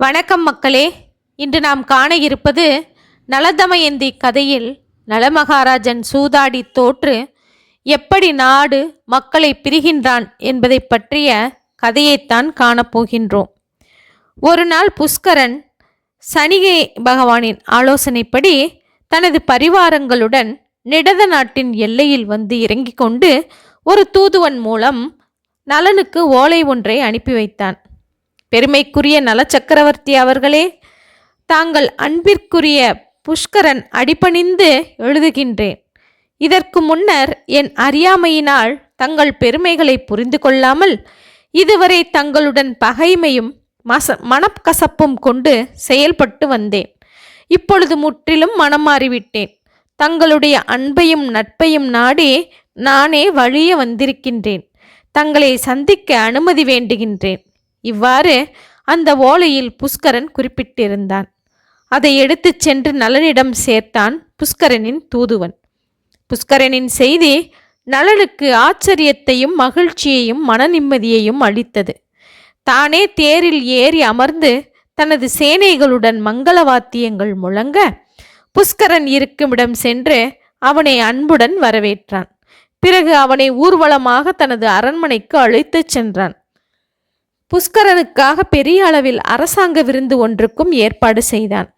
வணக்கம் மக்களே. இன்று நாம் காண இருப்பது நலதமயந்தி கதையில் நலமகாராஜன் சூதாடி தோற்று எப்படி நாடு மக்களை பிரிகின்றான் என்பதை பற்றிய கதையைத்தான் காணப்போகின்றோம் ஒரு நாள் புஷ்கரன் சனிகை பகவானின் ஆலோசனைப்படி தனது பரிவாரங்களுடன் நிடத நாட்டின் எல்லையில் வந்து இறங்கிக் கொண்டு ஒரு தூதுவன் மூலம் நலனுக்கு ஓலை ஒன்றை அனுப்பி வைத்தான். பெருமைக்குரிய நலச்சக்கரவர்த்தி அவர்களே தாங்கள் அன்பிற்குரிய புஷ்கரன் அடிபணிந்து எழுதுகின்றேன். இதற்கு முன்னர் என் அறியாமையினால் தங்கள் பெருமைகளை புரிந்து கொள்ளாமல் இதுவரை தங்களுடன் பகைமையும் மச மனக்கசப்பும் கொண்டு செயல்பட்டு வந்தேன். இப்பொழுது முற்றிலும் மனம் மாறிவிட்டேன் தங்களுடைய அன்பையும் நட்பையும் நாடி நானே வழிய வந்திருக்கின்றேன். தங்களை சந்திக்க அனுமதி வேண்டுகின்றேன். இவ்வாறு அந்த ஓலையில் புஷ்கரன் குறிப்பிட்டிருந்தான். அதை எடுத்துச் சென்று நலனிடம் சேர்த்தான் புஷ்கரனின் தூதுவன். புஷ்கரனின் செய்தி நலனுக்கு ஆச்சரியத்தையும் மகிழ்ச்சியையும் மன நிம்மதியையும் அளித்தது. தானே தேரில் ஏறி அமர்ந்து தனது சேனைகளுடன் மங்கள வாத்தியங்கள் முழங்க புஷ்கரன் இருக்குமிடம் சென்று அவனை அன்புடன் வரவேற்றான். பிறகு அவனை ஊர்வலமாக தனது அரண்மனைக்கு அழைத்துச் சென்றான். புஷ்கரனுக்காக பெரிய அளவில் அரசாங்க விருந்து ஒன்றுக்கும் ஏற்பாடு செய்தான்.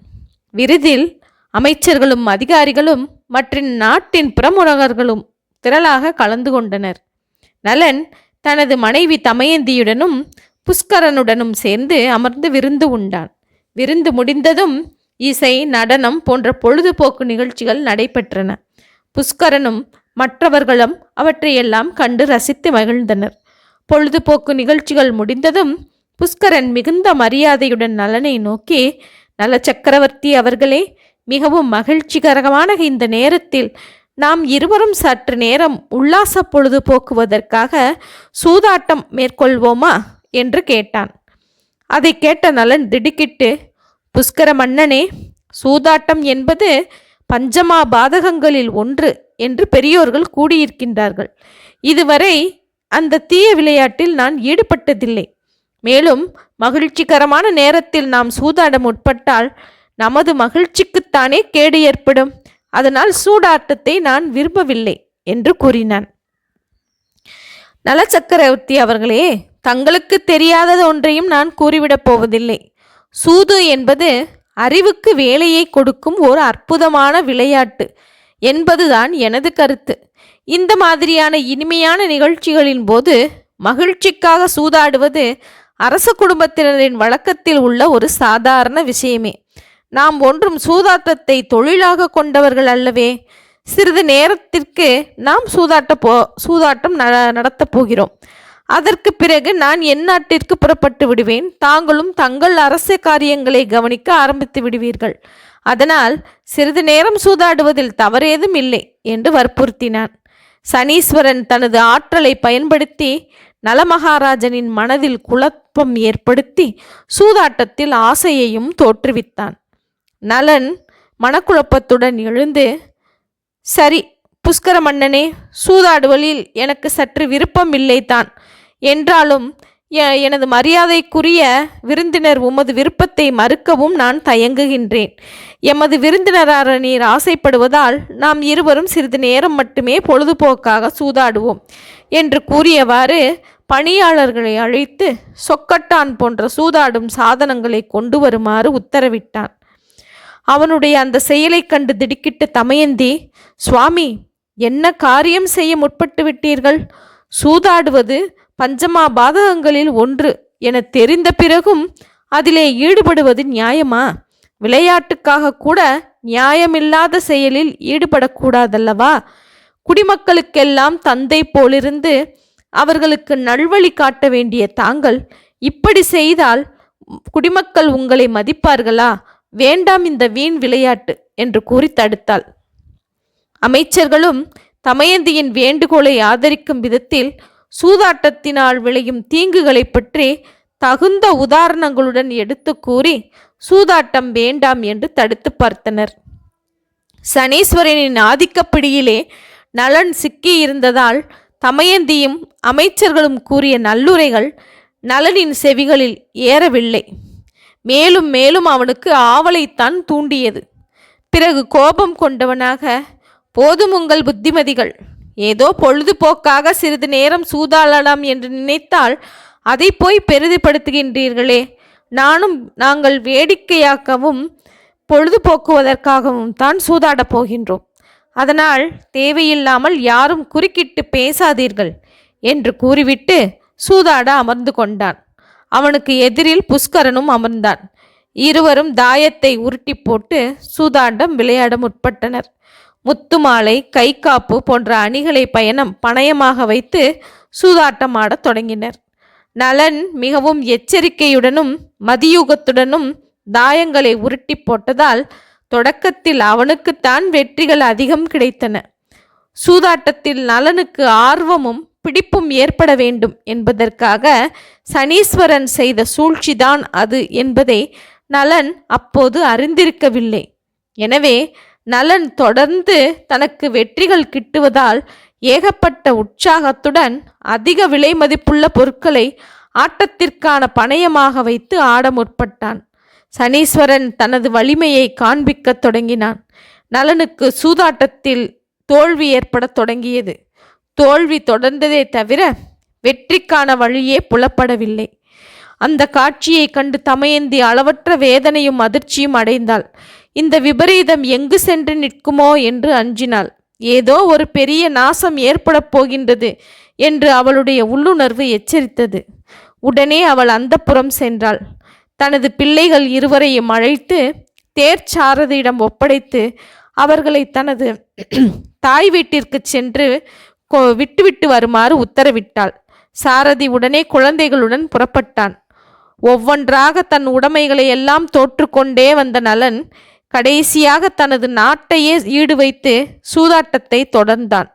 விருதில் அமைச்சர்களும் அதிகாரிகளும் மற்றும் நாட்டின் பிரமுகர்களும் திரளாக கலந்து கொண்டனர். நலன் தனது மனைவி தமயந்தியுடனும் புஷ்கரனுடனும் சேர்ந்து அமர்ந்து விருந்து உண்டான். விருந்து முடிந்ததும் இசை நடனம் போன்ற பொழுதுபோக்கு நிகழ்ச்சிகள் நடைபெற்றன. புஷ்கரனும் மற்றவர்களும் அவற்றையெல்லாம் கண்டு ரசித்து மகிழ்ந்தனர். பொழுதுபோக்கு நிகழ்ச்சிகள் முடிந்ததும் புஷ்கரன் மிகுந்த மரியாதையுடன் நலனை நோக்கி நல சக்கரவர்த்தி அவர்களே மிகவும் மகிழ்ச்சிகரமான இந்த நேரத்தில் நாம் இருவரும் சற்று நேரம் உல்லாச பொழுது போக்குவதற்காக சூதாட்டம் மேற்கொள்வோமா? என்று கேட்டான். அதை கேட்ட நலன் திடுக்கிட்டு புஷ்கர மன்னனே சூதாட்டம் என்பது பஞ்சமா பாதகங்களில் ஒன்று என்று பெரியோர்கள் கூடியிருக்கின்றார்கள். இதுவரை அந்த தீய விளையாட்டில் நான் ஈடுபட்டதில்லை. மேலும் மகிழ்ச்சிகரமான நேரத்தில் நாம் சூதாட முற்பட்டால் நமது மகிழ்ச்சிக்குத்தானே கேடு ஏற்படும். அதனால் சூடாட்டத்தை நான் விரும்பவில்லை என்று கூறினான். நலச்சக்கரவர்த்தி அவர்களே தங்களுக்கு தெரியாதது ஒன்றையும் நான் கூறிவிடப் போவதில்லை. சூது என்பது அறிவுக்கு வேலையை கொடுக்கும் ஒரு அற்புதமான விளையாட்டு. என்பதுதான் எனது கருத்து. இந்த மாதிரியான இனிமையான நிகழ்ச்சிகளின் போது மகிழ்ச்சிக்காக சூதாடுவது அரச குடும்பத்தினரின் வழக்கத்தில் உள்ள ஒரு சாதாரண விஷயமே. நாம் ஒன்றும் சூதாட்டத்தை தொழிலாக கொண்டவர்கள் அல்லவே சிறிது நேரத்திற்கு நாம் சூதாட்ட போ சூதாட்டம் ந நடத்தப் போகிறோம். அதற்கு பிறகு நான் என் நாட்டிற்கு புறப்பட்டு விடுவேன். தாங்களும் தங்கள் அரச காரியங்களை கவனிக்க ஆரம்பித்து விடுவீர்கள். அதனால் சிறிது நேரம் சூதாடுவதில் தவறேதும் இல்லை என்று வற்புறுத்தினான். சனீஸ்வரன் தனது ஆற்றலை பயன்படுத்தி நலமகாராஜனின் மனதில் குழப்பம் ஏற்படுத்தி சூதாட்டத்தில் ஆசையையும் தோற்றுவித்தான். நலன் மனக்குழப்பத்துடன் எழுந்து சரி புஷ்கர மன்னனே சூதாடுவதில் எனக்கு சற்று விருப்பம் இல்லைதான். என்றாலும் எனது மரியாதைக்குரிய விருந்தினர் உமது விருப்பத்தை மறுக்கவும் நான் தயங்குகின்றேன். எமது விருந்தினரார நீர் ஆசைப்படுவதால் நாம் இருவரும் சிறிது நேரம் மட்டுமே பொழுதுபோக்காக சூதாடுவோம் என்று கூறியவாறு பணியாளர்களை அழைத்து சொக்கட்டான் போன்ற சூதாடும் சாதனங்களை கொண்டு வருமாறு உத்தரவிட்டான். அவனுடைய அந்த செயலைக் கண்டு திடுக்கிட்ட தமயந்தி சுவாமி என்ன காரியம் செய்ய முற்பட்டு விட்டீர்கள்? சூதாடுவது பஞ்சமா பாதகங்களில் ஒன்று என தெரிந்த பிறகும் அதிலே ஈடுபடுவது நியாயமா? விளையாட்டுக்காக கூட நியாயமில்லாத செயலில் ஈடுபடக்கூடாதல்லவா? குடிமக்களுக்கெல்லாம் தந்தை போலிருந்து அவர்களுக்கு நல்வழி காட்ட வேண்டிய தாங்கள் இப்படி செய்தால் குடிமக்கள் உங்களை மதிப்பார்களா? வேண்டாம் இந்த வீண் விளையாட்டு என்று கூறி தடுத்தாள். அமைச்சர்களும் தமயந்தியின் வேண்டுகோளை ஆதரிக்கும் விதத்தில் சூதாட்டத்தினால் விளையும் தீங்குகளை பற்றி தகுந்த உதாரணங்களுடன் எடுத்து கூறி சூதாட்டம் வேண்டாம் என்று தடுத்து பார்த்தனர். சனீஸ்வரனின் ஆதிக்கப்பிடியிலே நலன் சிக்கியிருந்ததால் தமயந்தியும் அமைச்சர்களும் கூறிய நல்லுரைகள் நலனின் செவிகளில் ஏறவில்லை. மேலும் மேலும் அவனுக்கு ஆவலைத்தான் தூண்டியது. பிறகு கோபம் கொண்டவனாக போதும் உங்கள் புத்திமதிகள். ஏதோ பொழுதுபோக்காக சிறிது நேரம் சூதாடலாம் என்று நினைத்தால் அதை போய் பெரிதுபடுத்துகின்றீர்களே. நானும் நாங்கள் வேடிக்கையாக்கவும் பொழுதுபோக்குவதற்காகவும் தான் சூதாடப் போகின்றோம். அதனால் தேவையில்லாமல் யாரும் குறுக்கிட்டு பேசாதீர்கள் என்று கூறிவிட்டு சூதாட அமர்ந்து கொண்டான். அவனுக்கு எதிரில் புஷ்கரனும் அமர்ந்தான். இருவரும் தாயத்தை உருட்டி போட்டு சூதாண்டம் விளையாட முற்பட்டனர். முத்துமாலை கைகாப்பு போன்ற அணிகளை பயணம் பணயமாக வைத்து சூதாட்டம் ஆடத் தொடங்கினர். நலன் மிகவும் எச்சரிக்கையுடனும் மதியூகத்துடனும் தாயங்களை உருட்டி போட்டதால் தொடக்கத்தில் அவனுக்குத்தான் வெற்றிகள் அதிகம் கிடைத்தன. சூதாட்டத்தில் நலனுக்கு ஆர்வமும் பிடிப்பும் ஏற்பட வேண்டும் என்பதற்காக சனீஸ்வரன் செய்த சூழ்ச்சிதான் அது என்பதை நலன் அப்போது அறிந்திருக்கவில்லை. எனவே நலன் தொடர்ந்து தனக்கு வெற்றிகள் கிட்டுவதால் ஏகப்பட்ட உற்சாகத்துடன் அதிக விலை மதிப்புள்ள பொருட்களை ஆட்டத்திற்கான பணயமாக வைத்து ஆட முற்பட்டான். சனீஸ்வரன் தனது வலிமையை காண்பிக்கத் தொடங்கினான். நலனுக்கு சூதாட்டத்தில் தோல்வி ஏற்படத் தொடங்கியது. தோல்வி தொடர்ந்ததே தவிர வெற்றிக்கான வழியே புலப்படவில்லை. அந்த காட்சியை கண்டு தமயந்தி அளவற்ற வேதனையும் அதிர்ச்சியும் அடைந்தாள். இந்த விபரீதம் எங்கு சென்று நிற்குமோ என்று அஞ்சினாள். ஏதோ ஒரு பெரிய நாசம் ஏற்படப் போகின்றது என்று அவளுடைய உள்ளுணர்வு எச்சரித்தது. உடனே அவள் அந்தப்புறம் சென்றாள். தனது பிள்ளைகள் இருவரையும் அழைத்து தேர்ச்சாரதியிடம் ஒப்படைத்து அவர்களை தனது தாய் வீட்டிற்கு சென்று கொ- விட்டுவிட்டு வருமாறு உத்தரவிட்டாள். சாரதி உடனே குழந்தைகளுடன் புறப்பட்டான். ஒவ்வொன்றாக தன் உடைமைகளை எல்லாம் தோற்றுக்கொண்டே வந்த நலன் கடைசியாக தனது நாட்டையே ஈடு வைத்து சூதாட்டத்தை தொடர்ந்தான்.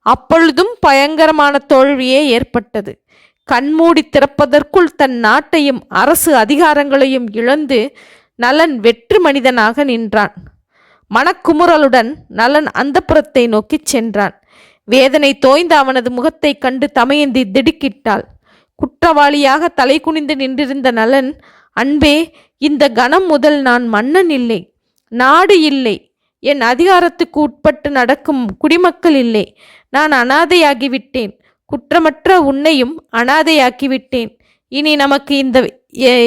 அப்பொழுதும் பயங்கரமான தோல்வியே ஏற்பட்டது. கண்மூடி திறப்பதற்குள் தன் நாட்டையும் அரசு அதிகாரங்களையும் இழந்து நலன் வெற்று மனிதனாக நின்றான். மனக்குமுறலுடன் நலன் அந்தப்புறத்தை நோக்கிச் சென்றான். வேதனை தோய்ந்த அவனது முகத்தைக் கண்டு தமயந்தி திடுக்கிட்டாள். குற்றவாளியாக தலை குனிந்து நின்றிருந்த நலன். அன்பே இந்த கணம் முதல் நான் மன்னன் இல்லை. நாடு இல்லை. என் அதிகாரத்துக்கு உட்பட்டு நடக்கும் குடிமக்கள் இல்லை. நான் அனாதையாகிவிட்டேன். குற்றமற்ற உன்னையும் அனாதையாக்கிவிட்டேன். இனி நமக்கு இந்த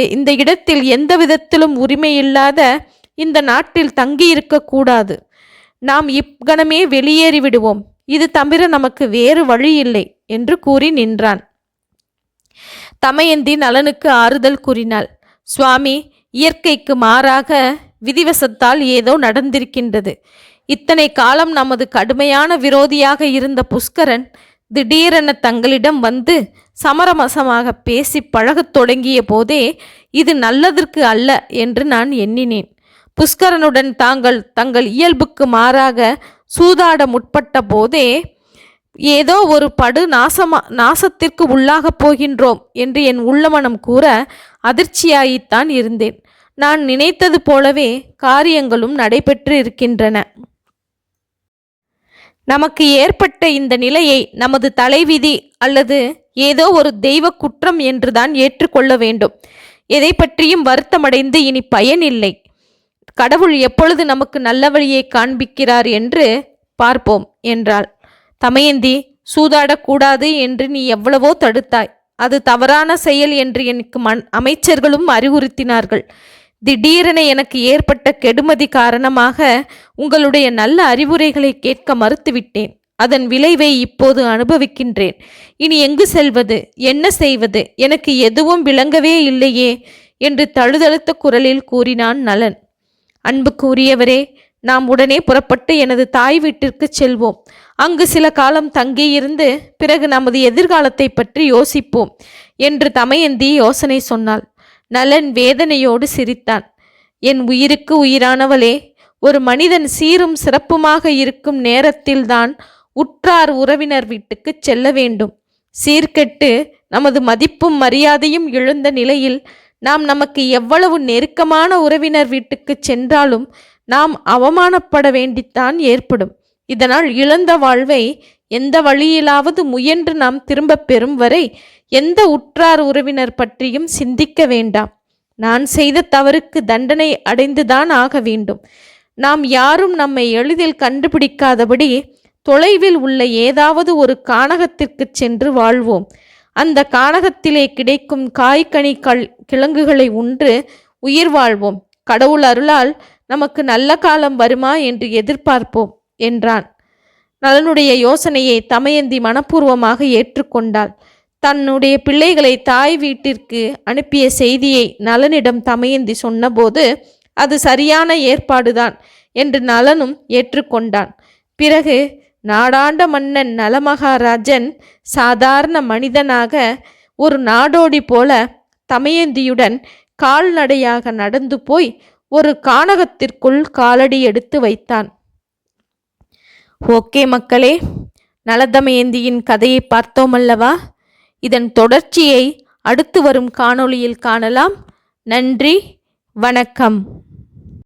இந்த இடத்தில் எந்த விதத்திலும் உரிமையில்லாத இந்த நாட்டில் தங்கியிருக்கக்கூடாது நாம் இக்கணமே வெளியேறிவிடுவோம். இது தவிர நமக்கு வேறு வழி இல்லை என்று கூறி நின்றான். தமயந்தி நலனுக்கு ஆறுதல் கூறினாள். சுவாமி இயற்கைக்கு மாறாக விதிவசத்தால் ஏதோ நடந்திருக்கின்றது. இத்தனை காலம் நமது கடுமையான விரோதியாக இருந்த புஷ்கரன் திடீரென தங்களிடம் வந்து சமரமசமாக பேசி பழகத் தொடங்கிய போதே இது நல்லதற்கு அல்ல என்று நான் எண்ணினேன். புஷ்கரனுடன் தாங்கள் தங்கள் இயல்புக்கு மாறாக சூதாட முற்பட்ட போதே ஏதோ ஒரு படு நாசமா நாசத்திற்கு உள்ளாகப் போகின்றோம் என்று என் உள்ளமனம் கூற அதிர்ச்சியாயித்தான் இருந்தேன். நான் நினைத்தது போலவே காரியங்களும் நடைபெற்று இருக்கின்றன. நமக்கு ஏற்பட்ட இந்த நிலையை நமது தலைவிதி அல்லது ஏதோ ஒரு தெய்வ குற்றம் என்றுதான் ஏற்றுக்கொள்ள வேண்டும். எதை பற்றியும் வருத்தமடைந்து இனி பயனில்லை கடவுள் எப்பொழுது நமக்கு நல்ல வழியை காண்பிக்கிறார் என்று பார்ப்போம் என்றாள். தமயந்தி சூதாடக்கூடாது என்று நீ எவ்வளவோ தடுத்தாய். அது தவறான செயல் என்று எனக்கு மன் அமைச்சர்களும் அறிவுறுத்தினார்கள். திடீரென எனக்கு ஏற்பட்ட கெடுமதி காரணமாக உங்களுடைய நல்ல அறிவுரைகளை கேட்க மறுத்துவிட்டேன். அதன் விளைவை இப்போது அனுபவிக்கின்றேன். இனி எங்கு செல்வது? என்ன செய்வது? எனக்கு எதுவும் விளங்கவே இல்லையே என்று தழுதழுத்த குரலில் கூறினான் நலன். அன்புக்குரியவரே நாம் உடனே புறப்பட்டு எனது தாய் வீட்டிற்கு செல்வோம். அங்கு சில காலம் தங்கியிருந்து பிறகு நமது எதிர்காலத்தை பற்றி யோசிப்போம் என்று தமயந்தி யோசனை சொன்னாள். நலன் வேதனையோடு சிரித்தான் என் உயிருக்கு உயிரானவளே ஒரு மனிதன் சீரும் சிறப்புமாக இருக்கும் நேரத்தில்தான் உற்றார் உறவினர் வீட்டுக்கு செல்ல வேண்டும். சீர்கெட்டு நமது மதிப்பும் மரியாதையும் இழந்த நிலையில் நாம் நமக்கு எவ்வளவு நெருக்கமான உறவினர் வீட்டுக்கு சென்றாலும் நாம் அவமானப்பட வேண்டித்தான் ஏற்படும். இதனால் இழந்த வாழ்வை எந்த வழியிலாவது முயன்று நாம் திரும்பப் பெறும் வரை எந்த உற்றார் உறவினர் பற்றியும் சிந்திக்க வேண்டாம். நான் செய்த தவறுக்கு தண்டனை அடைந்துதான் ஆக வேண்டும். நாம் யாரும் நம்மை எளிதில் கண்டுபிடிக்காதபடி தொலைவில் உள்ள ஏதாவது ஒரு காணகத்திற்கு சென்று வாழ்வோம். அந்த காணகத்திலே கிடைக்கும் காய்கனி கல் கிழங்குகளை உண்டு உயிர் வாழ்வோம். கடவுள் அருளால் நமக்கு நல்ல காலம் வருமா என்று எதிர்பார்ப்போம் என்றான். நலனுடைய யோசனையை தமயந்தி மனப்பூர்வமாக ஏற்றுக்கொண்டாள். தன்னுடைய பிள்ளைகளை தாய் வீட்டிற்கு அனுப்பிய செய்தியை நலனிடம் தமயந்தி சொன்னபோது அது சரியான ஏற்பாடுதான் என்று நலனும் ஏற்றுக்கொண்டான். பிறகு நாடாண்ட மன்னன் நலமகாராஜன் சாதாரண மனிதனாக ஒரு நாடோடி போல தமயந்தியுடன் கால்நடையாக நடந்து போய் ஒரு கானகத்திற்குள் காலடி எடுத்து வைத்தான். ஓகே மக்களே நலதமயந்தியின் கதையை பார்த்தோமல்லவா இதன் தொடர்ச்சியை அடுத்து வரும் காணொளியில் காணலாம். நன்றி வணக்கம்.